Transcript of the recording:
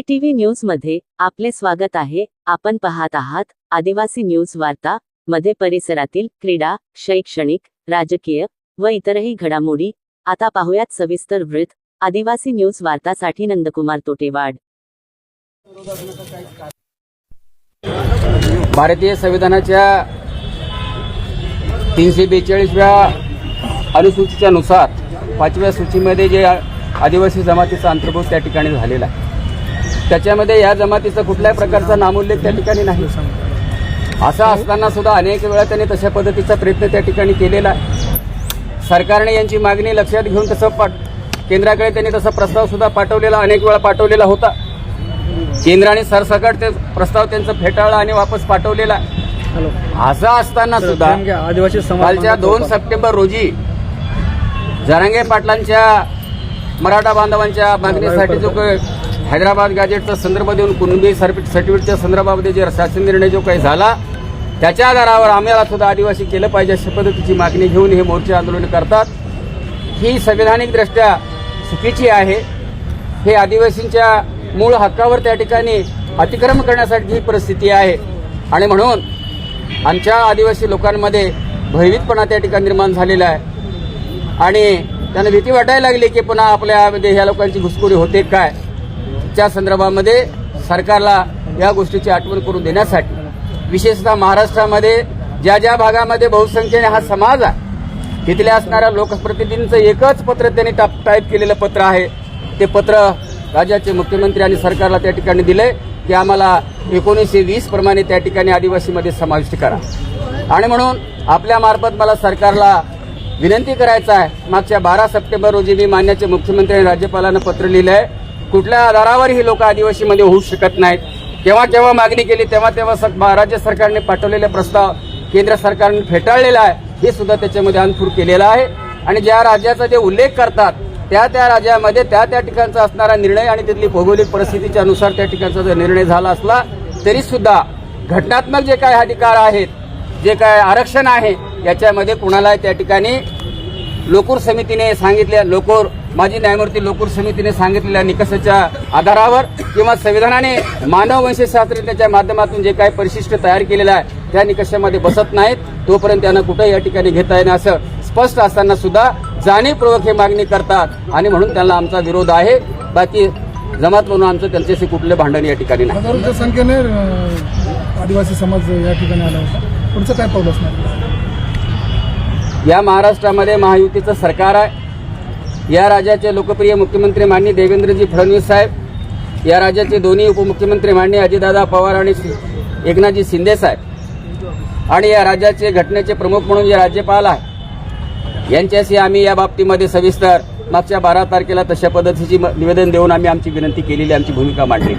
TV न्यूजमध्ये आपले स्वागत आहे. आपण पाहत आहात आदिवासी न्यूज वार्ता मध्ये परिसरातील क्रीडा शैक्षणिक राजकीय व इतरही घडामोडी. आता पाहुयात सविस्तर वृत्त. आदिवासी न्यूज वार्तासाठी नंदकुमार तोटेवाड. भारतीय संविधानाच्या तीनशे बेचाळीसव्या अनुसूचीच्या नुसार पाचव्या सूचीमध्ये जे आदिवासी जमातीचा अंतर्भूत त्या ठिकाणी झालेला आहे. त्याच्यामध्ये या जमातीचा कुठल्याही प्रकारचा नामोल्लेख त्या ठिकाणी नाही. असं असताना सुद्धा अनेक वेळा त्यांनी तशा पद्धतीचा प्रयत्न त्या ठिकाणी केलेला आहे. सरकारने यांची मागणी लक्षात घेऊन तसं पाठ केंद्राकडे त्यांनी तसा प्रस्ताव सुद्धा पाठवलेला अनेक वेळा पाठवलेला होता. केंद्राने सरसकट ते प्रस्ताव त्यांचं फेटाळला आणि वापस पाठवलेला असं असताना सुद्धा आदिवासी कालच्या दोन सप्टेंबर रोजी जरांगे पाटलांच्या मराठा बांधवांच्या मागणीसाठी जो हैदराबाद गॅजेटचा संदर्भ देऊन कुणबी सर्टिफिक- सर्टिफिकेटच्या संदर्भामध्ये जे शासन निर्णय जो काही झाला त्याच्या आधारावर आम्हाला सुद्धा आदिवासी केलं पाहिजे अशा पद्धतीची मागणी घेऊन हे मोर्चे आंदोलन करतात. ही संविधानिकदृष्ट्या चुकीची आहे. हे आदिवासींच्या मूळ हक्कावर त्या ठिकाणी अतिक्रमण करण्यासाठी ही परिस्थिती आहे. आणि म्हणून आमच्या आदिवासी लोकांमध्ये भयभीतपणा त्या ठिकाणी निर्माण झालेला आहे. आणि त्यांना भीती वाटायला लागली की पुन्हा आपल्यामध्ये ह्या लोकांची घुसखोरी होते काय? त्या संदर्भामध्ये सरकारला या गोष्टीची आठवण करून देण्यासाठी विशेषतः महाराष्ट्रामध्ये ज्या ज्या भागामध्ये बहुसंख्येने हा समाज आहे तिथल्या असणाऱ्या लोकप्रतिनिधींचं एकच पत्र त्यांनी टाप- टाईप केलेलं पत्र आहे. ते पत्र राज्याचे मुख्यमंत्री आणि सरकारला त्या ठिकाणी दिले की आम्हाला एकोणीसशे वीस प्रमाणे त्या ठिकाणी आदिवासीमध्ये समाविष्ट करा. आणि म्हणून आपल्यामार्फत मला सरकारला विनंती करायचं आहे. मागच्या बारा सप्टेंबर रोजी मी मान्याचे मुख्यमंत्री आणि राज्यपालांना पत्र लिहिलं आहे कुठल्या आधारावर ही लोक आदिवासीमध्ये होऊ शकत नाहीत? केव्हा केव्हा मागणी केली तेव्हा तेव्हा राज्य सरकारने पाठवलेले प्रस्ताव केंद्र सरकारने फेटाळलेला आहे हे सुद्धा त्याच्यामध्ये अनफूर केलेला आहे. आणि ज्या राज्याचा जे उल्लेख करतात त्या त्या राज्यामध्ये त्या त्या ठिकाणचा असणारा निर्णय आणि तिथली भौगोलिक परिस्थितीच्या अनुसार त्या ठिकाणचा जर निर्णय झाला असला तरी सुद्धा घटनात्मक जे काय अधिकार आहेत जे काय आरक्षण आहे याच्यामध्ये कुणाला त्या ठिकाणी लोकूर समितीने सांगितल्या लोकूर माजी न्यायमूर्ती लोकूर समितीने सांगितलेल्या निकषाच्या आधारावर किंवा संविधानाने मानववंशशास्त्रज्ञाच्या माध्यमातून जे काही परिशिष्ट तयार केलेलं आहे त्या निकषामध्ये बसत नाहीत. तोपर्यंत त्यांना कुठे या ठिकाणी घेता येणं असं स्पष्ट असताना सुद्धा जाणीवपूर्वक हे मागणी करतात. आणि म्हणून त्यांना आमचा विरोध आहे. बाकी जमात म्हणून आमचं त्यांच्याशी कुठले भांडण या ठिकाणी नाही. संख्येने आदिवासी समाज या ठिकाणी आला होता. पुढचं काय पाऊल असणार? या महाराष्ट्रामध्ये महायुतीचं सरकार आहे. या राज्याचे लोकप्रिय मुख्यमंत्री माननीय देवेंद्रजी फडणवीस साहेब या राज्याचे दोन्ही उपमुख्यमंत्री माननीय अजितदादा पवार आणि एकनाथजी शिंदे साहेब आणि या राज्याचे घटनेचे प्रमुख म्हणून जे राज्यपाल आहे यांच्याशी आम्ही या बाबतीमध्ये सविस्तर मागच्या बारा तारखेला तशा पद्धतीची निवेदन देऊन आम्ही आमची विनंती केलेली आमची भूमिका मांडली